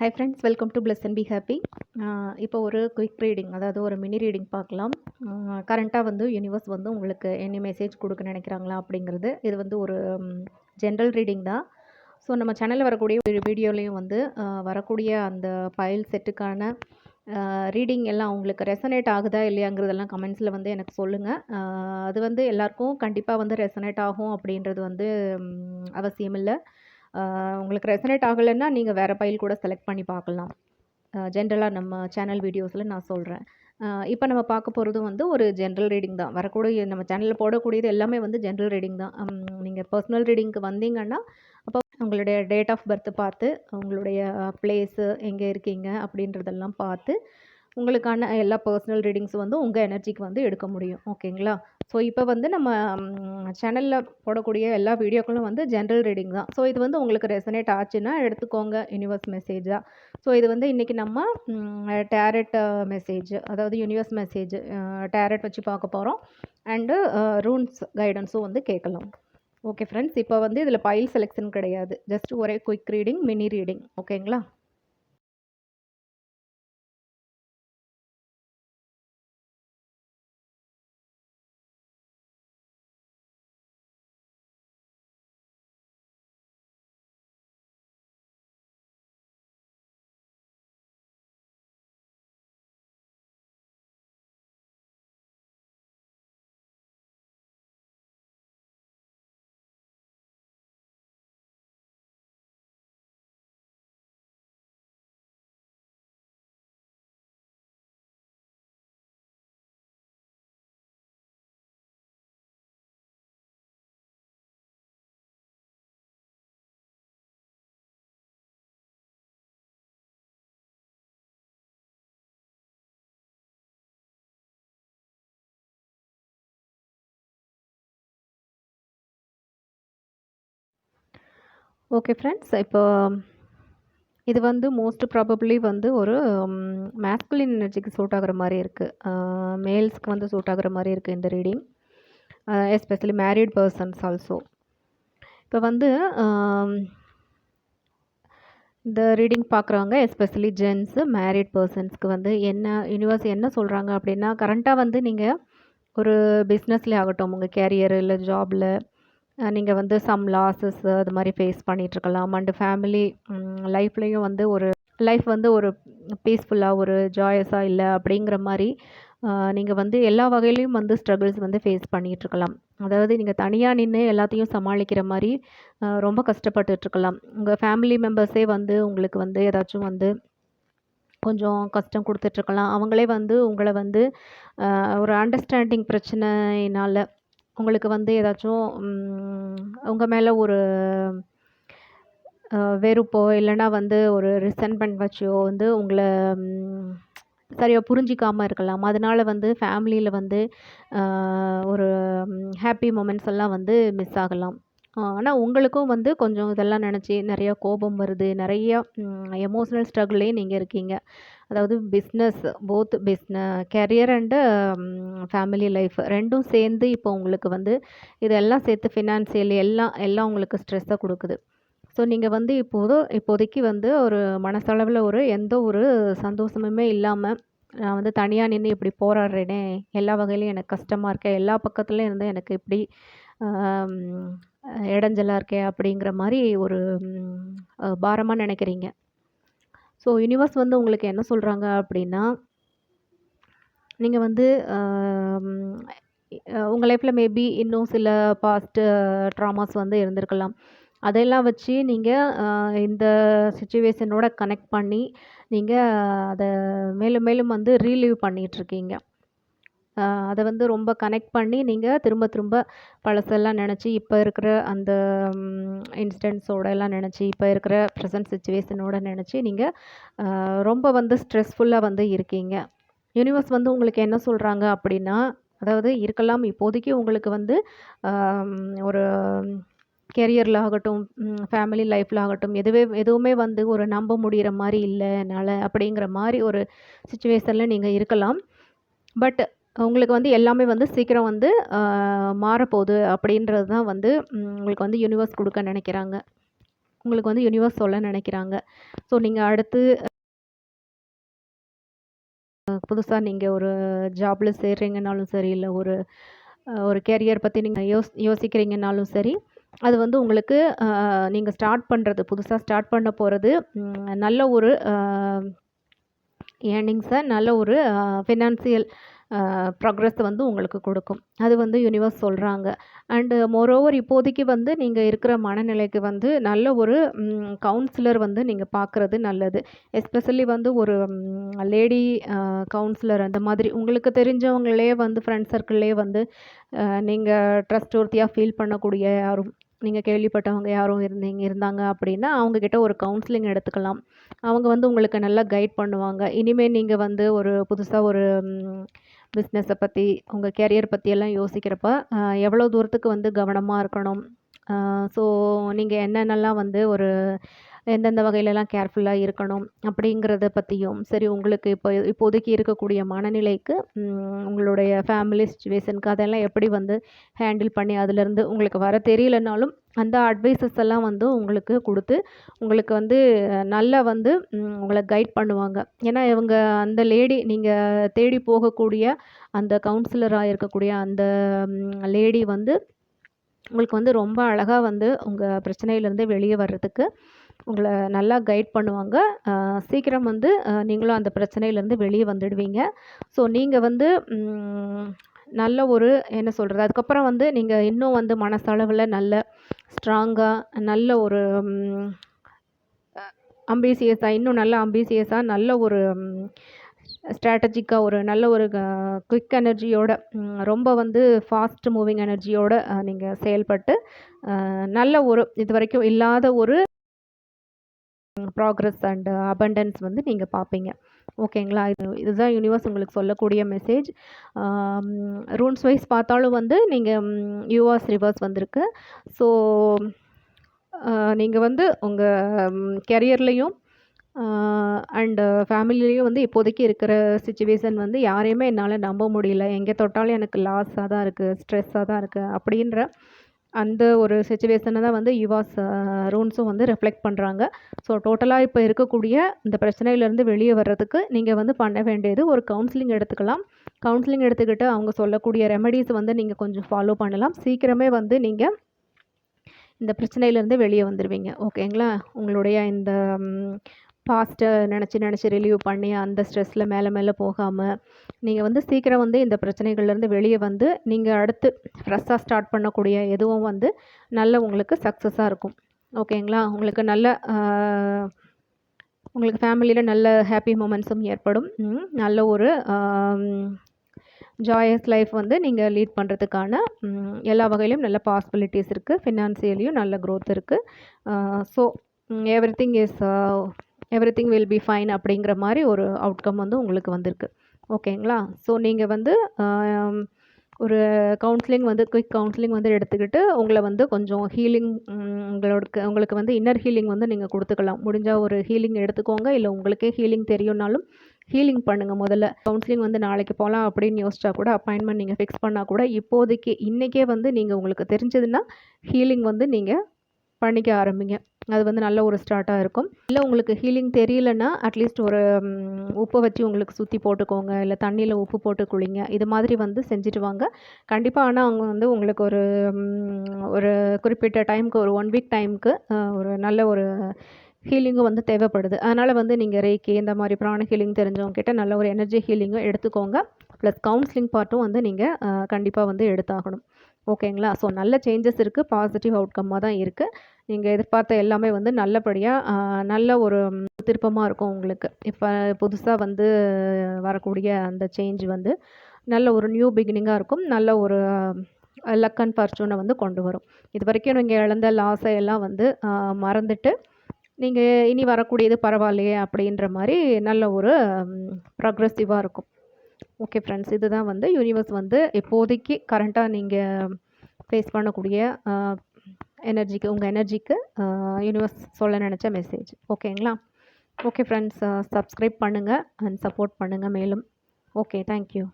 Hi friends welcome to plus and B happy இப்போ ஒரு quick reading அதாவது ஒரு மினி ரீடிங் பார்க்கலாம். கரண்ட்டாக வந்து யூனிவர்ஸ் வந்து உங்களுக்கு என்ன மெசேஜ் கொடுக்க நினைக்கிறாங்களா அப்படிங்கிறது இது வந்து ஒரு ஜென்ரல் ரீடிங் தான். ஸோ நம்ம சேனலில் வரக்கூடிய ஒரு வீடியோலையும் வந்து வரக்கூடிய அந்த ஃபைல் செட்டுக்கான ரீடிங் எல்லாம் உங்களுக்கு ரெசனேட் ஆகுதா இல்லையாங்கிறதெல்லாம் கமெண்ட்ஸில் வந்து எனக்கு சொல்லுங்கள் அது வந்து எல்லாருக்கும் கண்டிப்பாக வந்து ரெசனேட் ஆகும் அப்படின்றது வந்து அவசியம் இல்லை. உங்களுக்கு ரெசனேட் ஆகலைன்னா நீங்கள் வேறு ஃபைல் கூட செலக்ட் பண்ணி பார்க்கலாம். ஜென்ரலாக நம்ம சேனல் வீடியோஸில் நான் சொல்கிறேன் இப்போ நம்ம பார்க்க போகிறதும் வந்து ஒரு ஜென்ரல் ரீடிங் தான். வரக்கூடிய நம்ம சேனலில் போடக்கூடியது எல்லாமே வந்து ஜென்ரல் ரீடிங் தான். நீங்கள் பர்சனல் ரீடிங்க்கு வந்தீங்கன்னா அப்போ உங்களுடைய டேட் ஆஃப் பர்த் பார்த்து உங்களுடைய பிளேஸு எங்கே இருக்கீங்க அப்படின்றதெல்லாம் பார்த்து உங்களுக்கான எல்லா பர்சனல் ரீடிங்ஸும் வந்து உங்கள் எனர்ஜிக்கு வந்து எடுக்க முடியும். ஓகேங்களா ஸோ இப்போ வந்து நம்ம சேனலில் போடக்கூடிய எல்லா வீடியோக்களும் வந்து ஜென்ரல் ரீடிங் தான். ஸோ இது வந்து உங்களுக்கு ரெசனேட் ஆச்சுன்னா எடுத்துக்கோங்க. யூனிவர்ஸ் மெசேஜாக ஸோ இது வந்து இன்றைக்கி நம்ம டேரட் மெசேஜ் அதாவது யூனிவர்ஸ் மெசேஜ் டேரட் வச்சு பார்க்க போகிறோம் அண்டு ரூன்ஸ் கைடன்ஸும் வந்து கேட்கலாம். ஓகே ஃப்ரெண்ட்ஸ் இப்போ வந்து இதில் பைல் செலெக்ஷன் கிடையாது. ஜஸ்ட் ஒரே குயிக் ரீடிங் மினி ரீடிங் ஓகேங்களா ஓகே ஃப்ரெண்ட்ஸ் இப்போ இது வந்து மோஸ்ட் ப்ராபப்ளி வந்து ஒரு மேஸ்குலின் எனர்ஜிக்கு சூட் ஆகுற மாதிரி இருக்குது மேல்ஸ்க்கு வந்து சூட் ஆகுற மாதிரி இருக்குது இந்த reading especially married persons also இப்போ வந்து இந்த ரீடிங் பார்க்குறவங்க எஸ்பெஷலி ஜென்ஸு மேரிட் பர்சன்ஸ்க்கு வந்து என்ன யூனிவர்ஸ் என்ன சொல்கிறாங்க அப்படின்னா கரண்ட்டாக வந்து நீங்கள் ஒரு பிஸ்னஸ்லேயே ஆகட்டும் உங்கள் கேரியர் இல்லை ஜாபில் நீங்கள் வந்து சம் லாஸஸ் அது மாதிரி ஃபேஸ் பண்ணிகிட்ருக்கலாம் அண்டு ஃபேமிலி லைஃப்லேயும் வந்து ஒரு லைஃப் வந்து ஒரு பீஸ்ஃபுல்லாக ஒரு ஜாயஸாக இல்லை அப்படிங்கிற மாதிரி நீங்கள் வந்து எல்லா வகையிலையும் வந்து ஸ்ட்ரகிள்ஸ் வந்து ஃபேஸ் பண்ணிகிட்ருக்கலாம் அதாவது நீங்கள் தனியாக நின்று எல்லாத்தையும் சமாளிக்கிற மாதிரி ரொம்ப கஷ்டப்பட்டுட்ருக்கலாம் உங்கள் ஃபேமிலி மெம்பர்ஸே வந்து உங்களுக்கு வந்து ஏதாச்சும் வந்து கொஞ்சம் கஷ்டம் கொடுத்துட்ருக்கலாம் அவங்களே வந்து உங்களை வந்து ஒரு அண்டர்ஸ்டாண்டிங் பிரச்சனையினால் உங்களுக்கு வந்து ஏதாச்சும் உங்கள் மேலே ஒரு வெறுப்போ இல்லைன்னா வந்து ஒரு ரிசன்மெண்ட் வச்சோ வந்து உங்களை சரியாக புரிஞ்சிக்காமல் இருக்கலாம். அதனால் வந்து ஃபேமிலியில் வந்து ஒரு ஹாப்பி மூமெண்ட்ஸ் எல்லாம் வந்து மிஸ் ஆகலாம். ஆனால் உங்களுக்கும் வந்து கொஞ்சம் இதெல்லாம் நினச்சி நிறையா கோபம் வருது நிறைய எமோஷ்னல் ஸ்ட்ரகிள்லேயும் நீங்கள் இருக்கீங்க. அதாவது business both business career and family life ரெண்டும் சேர்ந்து இப்போ உங்களுக்கு வந்து இதெல்லாம் சேர்த்து ஃபினான்சியல் எல்லாம் எல்லாம் உங்களுக்கு ஸ்ட்ரெஸ்ஸை கொடுக்குது. ஸோ நீங்கள் வந்து இப்போது இப்போதைக்கு வந்து ஒரு மனசளவில் ஒரு எந்த ஒரு சந்தோஷமுமே இல்லாமல் நான் வந்து தனியாக நின்று இப்படி போராடுறேனே எல்லா வகையிலையும் எனக்கு கஷ்டமாக இருக்கே எல்லா பக்கத்துலேயும் இருந்து எனக்கு இப்படி இடைஞ்சலாக இருக்கே அப்படிங்கிற மாதிரி ஒரு பாரமாக நினைக்கிறீங்க. ஸோ யூனிவர்ஸ் வந்து உங்களுக்கு என்ன சொல்கிறாங்க அப்படின்னா நீங்கள் வந்து உங்கள் லைஃப்பில் மேபி இன்னும் சில பாஸ்ட்டு ட்ராமாஸ் வந்து இருந்திருக்கலாம். அதையெல்லாம் வச்சு நீங்கள் இந்த சுச்சுவேஷனோட கனெக்ட் பண்ணி நீங்கள் அதை மேலும் மேலும் வந்து ரீலீவ் பண்ணிகிட்ருக்கீங்க அதை வந்து ரொம்ப கனெக்ட் பண்ணி நீங்கள் திரும்ப திரும்ப பழசெல்லாம் நினச்சி இப்போ இருக்கிற அந்த இன்சிடென்ட்ஸோட எல்லாம் நினச்சி இப்போ இருக்கிற ப்ரெசன்ட் சுச்சுவேஷனோட நினச்சி நீங்கள் ரொம்ப வந்து ஸ்ட்ரெஸ்ஃபுல்லாக வந்து இருக்கீங்க. யூனிவர்ஸ் வந்து உங்களுக்கு என்ன சொல்கிறாங்க அப்படின்னா அதாவது இருக்கலாம் இப்போதைக்கு உங்களுக்கு வந்து ஒரு கெரியரில் ஆகட்டும் ஃபேமிலி லைஃப்பில் ஆகட்டும் எதுவே எதுவுமே வந்து ஒரு நம்ப முடிகிற மாதிரி இல்லை என்னால் அப்படிங்கிற மாதிரி ஒரு சுச்சுவேஷனில் நீங்கள் இருக்கலாம். பட் உங்களுக்கு வந்து எல்லாமே வந்து சீக்கிரம் வந்து மாறப்போகுது அப்படின்றது தான் வந்து உங்களுக்கு வந்து யூனிவர்ஸ் கொடுக்க நினைக்கிறாங்க. உங்களுக்கு வந்து யூனிவர்ஸ் சொல்ல நினைக்கிறாங்க. ஸோ நீங்கள் அடுத்து புதுசாக நீங்கள் ஒரு ஜாப்பில் சேர்றீங்கனாலும் சரி இல்லை ஒரு ஒரு கேரியர் பற்றி நீங்கள் யோஸ் யோசிக்கிறீங்கனாலும் சரி அது வந்து உங்களுக்கு நீங்கள் ஸ்டார்ட் பண்ணுறது புதுசாக ஸ்டார்ட் பண்ண போகிறது நல்ல ஒரு ஏர்னிங்ஸை நல்ல ஒரு ஃபினான்சியல் ப்ராக்ரஸ் வந்து உங்களுக்கு கொடுக்கும். அது வந்து யூனிவர்ஸ் சொல்கிறாங்க அண்டு மோரோவர் இப்போதைக்கு வந்து நீங்கள் இருக்கிற மனநிலைக்கு வந்து நல்ல ஒரு கவுன்சிலர் வந்து நீங்கள் பார்க்குறது நல்லது. எஸ்பெஷலி வந்து ஒரு லேடி கவுன்சிலர் அந்த மாதிரி. உங்களுக்கு தெரிஞ்சவங்களே வந்து ஃப்ரெண்ட் சர்க்கிள்லேயே வந்து நீங்கள் ட்ரஸ்ட் ஒர்த்தியாக ஃபீல் பண்ணக்கூடிய யாரும் நீங்கள் கேள்விப்பட்டவங்க யாரும் இருந்தீங்க இருந்தாங்க அப்படின்னா அவங்கக்கிட்ட ஒரு கவுன்சிலிங் எடுத்துக்கலாம். அவங்க வந்து உங்களுக்கு நல்லா கைட் பண்ணுவாங்க. இனிமேல் நீங்கள் வந்து ஒரு புதுசாக ஒரு பிஸ்னஸை பற்றி உங்கள் கேரியர் பற்றியெல்லாம் யோசிக்கிறப்ப எவ்வளோ தூரத்துக்கு வந்து கவனமாக இருக்கணும்? ஸோ நீங்கள் என்னென்னலாம் வந்து ஒரு எந்தெந்த வகையிலலாம் கேர்ஃபுல்லாக இருக்கணும் அப்படிங்கிறத பற்றியும் சரி உங்களுக்கு இப்போ இப்போதைக்கு இருக்கக்கூடிய மனநிலைக்கு உங்களுடைய ஃபேமிலி சுச்சுவேஷனுக்கு அதெல்லாம் எப்படி வந்து ஹேண்டில் பண்ணி அதுலேருந்து உங்களுக்கு வர தெரியலனாலும் அந்த அட்வைசஸ் எல்லாம் வந்து உங்களுக்கு கொடுத்து உங்களுக்கு வந்து நல்லா வந்து உங்களை கைட் பண்ணுவாங்க. ஏன்னா இவங்க அந்த லேடி நீங்கள் தேடி போகக்கூடிய அந்த கவுன்சிலராக இருக்கக்கூடிய அந்த லேடி வந்து உங்களுக்கு வந்து ரொம்ப அழகாக வந்து உங்கள் பிரச்சனையிலேருந்து வெளியே வர்றதுக்கு உங்களை நல்லா கைட் பண்ணுவாங்க. சீக்கிரம் வந்து நீங்களும் அந்த பிரச்சனையிலேருந்து வெளியே வந்துடுவீங்க. ஸோ நீங்கள் வந்து நல்ல ஒரு என்ன சொல்கிறது அதுக்கப்புறம் வந்து நீங்கள் இன்னும் வந்து மனசளவில் நல்ல ஸ்ட்ராங்காக நல்ல ஒரு அம்பிசியஸாக இன்னும் நல்ல அம்பிசியஸாக நல்ல ஒரு ஸ்ட்ராட்டஜிக்காக ஒரு நல்ல ஒரு குவிக் எனர்ஜியோட ரொம்ப வந்து ஃபாஸ்ட் மூவிங் எனர்ஜியோட நீங்கள் செயல்பட்டு நல்ல ஒரு இது வரைக்கும் இல்லாத ஒரு ப்ராக்ரஸ் அண்ட் அபண்டன்ஸ் வந்து நீங்கள் பார்ப்பீங்க ஓகேங்களா? இது இதுதான் யூனிவர்ஸ் உங்களுக்கு சொல்லக்கூடிய மெசேஜ் ரூன்ஸ் வைஸ் பார்த்தாலும் வந்து நீங்கள் யூஆர்ஸ் ரிவர்ஸ் வந்திருக்கு. ஸோ நீங்கள் வந்து உங்கள் கெரியர்லேயும் அண்டு ஃபேமிலியிலையும் வந்து இப்போதைக்கு இருக்கிற சுச்சுவேஷன் வந்து யாரையுமே என்னால் நம்ப முடியல. எங்கே தொட்டாலும் எனக்கு லாஸாக தான் இருக்குது ஸ்ட்ரெஸ்ஸாக தான் இருக்குது அப்படின்ற அந்த ஒரு சுச்சுவேஷனை தான் வந்து யுவாஸ் ரூன்ஸும் வந்து ரெஃப்ளெக்ட் பண்ணுறாங்க ஸோ டோட்டலாக இப்போ இருக்கக்கூடிய இந்த பிரச்சனையிலேருந்து வெளியே வர்றதுக்கு நீங்கள் வந்து பண்ண வேண்டியது ஒரு கவுன்சிலிங் எடுத்துக்கலாம். கவுன்சிலிங் எடுத்துக்கிட்டு அவங்க சொல்லக்கூடிய ரெமடிஸ் வந்து நீங்கள் கொஞ்சம் ஃபாலோ பண்ணலாம். சீக்கிரமே வந்து நீங்கள் இந்த பிரச்சனையிலேருந்து வெளியே வந்துடுவீங்க ஓகேங்களா உங்களுடைய இந்த பாஸ்ட்டை நினச்சி நினச்சி ரிலீவ் பண்ணி அந்த ஸ்ட்ரெஸ்ஸில் மேலே மேலே போகாமல் நீங்கள் வந்து சீக்கிரம் வந்து இந்த பிரச்சனைகள்லேருந்து வெளியே வந்து நீங்கள் அடுத்து ஃப்ரெஷ்ஷாக ஸ்டார்ட் பண்ணக்கூடிய எதுவும் வந்து நல்ல உங்களுக்கு சக்ஸஸாக இருக்கும். ஓகேங்களா உங்களுக்கு நல்ல உங்களுக்கு ஃபேமிலியில் நல்ல ஹாப்பி மூமெண்ட்ஸும் ஏற்படும். நல்ல ஒரு ஜாயஸ் லைஃப் வந்து நீங்கள் லீட் பண்ணுறதுக்கான எல்லா வகையிலையும் நல்ல பாசிபிலிட்டிஸ் இருக்குது ஃபினான்சியலையும் நல்ல க்ரோத் இருக்குது so everything is everything will be fine அப்படிங்கிற மாதிரி ஒரு அவுட்கம் வந்து உங்களுக்கு வந்திருக்கு. ஓகேங்களா? ஸோ நீங்கள் வந்து ஒரு கவுன்சிலிங் வந்து குயிக் கவுன்சிலிங் வந்து எடுத்துக்கிட்டு உங்களை வந்து கொஞ்சம் ஹீலிங் உங்களோட உங்களுக்கு வந்து இன்னர் ஹீலிங் வந்து நீங்கள் கொடுத்துக்கலாம். முடிஞ்சால் ஒரு ஹீலிங் எடுத்துக்கோங்க. இல்லை உங்களுக்கே ஹீலிங் தெரியும்னாலும் ஹீலிங் பண்ணுங்கள் முதல்ல. கவுன்சிலிங் வந்து நாளைக்கு போகலாம் அப்படின்னு யோசிச்சா கூட அப்பாயின்மெண்ட் நீங்கள் ஃபிக்ஸ் பண்ணால் கூட இப்போதைக்கு இன்றைக்கே வந்து நீங்கள் உங்களுக்கு தெரிஞ்சதுன்னா ஹீலிங் வந்து நீங்கள் பண்ணிக்க ஆரம்பிங்க. அது வந்து நல்ல ஒரு ஸ்டார்ட்டாக இருக்கும். இல்லை உங்களுக்கு ஹீலிங் தெரியலன்னா அட்லீஸ்ட் ஒரு உப்பை வச்சு உங்களுக்கு சுற்றி போட்டுக்கோங்க. இல்லை தண்ணியில் உப்பு போட்டு குளிங்க. இது மாதிரி வந்து செஞ்சுட்டு வாங்க. கண்டிப்பாக ஆனால் அவங்க வந்து உங்களுக்கு ஒரு ஒரு குறிப்பிட்ட டைமுக்கு ஒரு ஒன் வீக் டைமுக்கு ஒரு நல்ல ஒரு ஹீலிங்கும் வந்து தேவைப்படுது. அதனால் வந்து நீங்கள் ரேக்கி இந்த மாதிரி பிராண ஹீலிங் தெரிஞ்சவங்க கிட்ட நல்ல ஒரு எனர்ஜி ஹீலிங்கும் எடுத்துக்கோங்க. ப்ளஸ் கவுன்சிலிங் பார்ட்டும் வந்து நீங்கள் கண்டிப்பாக வந்து எடுத்தாகணும். ஓகேங்களா ஸோ நல்ல சேஞ்சஸ் இருக்குது பாசிட்டிவ் அவுட்கம்மாக தான் இருக்குது நீங்கள் எதிர்பார்த்த எல்லாமே வந்து நல்லபடியாக நல்ல ஒரு திருப்பமாக இருக்கும் உங்களுக்கு. இப்போ புதுசாக வந்து வரக்கூடிய அந்த சேஞ்ச் வந்து நல்ல ஒரு நியூ பிகினிங்காக இருக்கும். நல்ல ஒரு லக் அண்ட் ஃபார்ச்சூனை வந்து கொண்டு வரும். இது வரைக்கும் நீங்கள் இழந்த லாஸை எல்லாம் வந்து மறந்துட்டு நீங்கள் இனி வரக்கூடியது பரவாயில்லையே அப்படின்ற மாதிரி நல்ல ஒரு ப்ரக்ரெசிவாக இருக்கும். ஓகே ஃப்ரெண்ட்ஸ் இதுதான் வந்து யூனிவர்ஸ் வந்து இப்போதைக்கு கரண்ட்டாக நீங்கள் ஃபேஸ் பண்ணக்கூடிய எனர்ஜிக்கு உங்கள் எனர்ஜிக்கு யூனிவர்ஸ் சொல்ல நினச்ச மெசேஜ் ஓகேங்களா ஓகே ஃப்ரெண்ட்ஸ் சப்ஸ்கிரைப் பண்ணுங்கள் அண்ட் சப்போர்ட் பண்ணுங்கள் மேலும். Okay thank you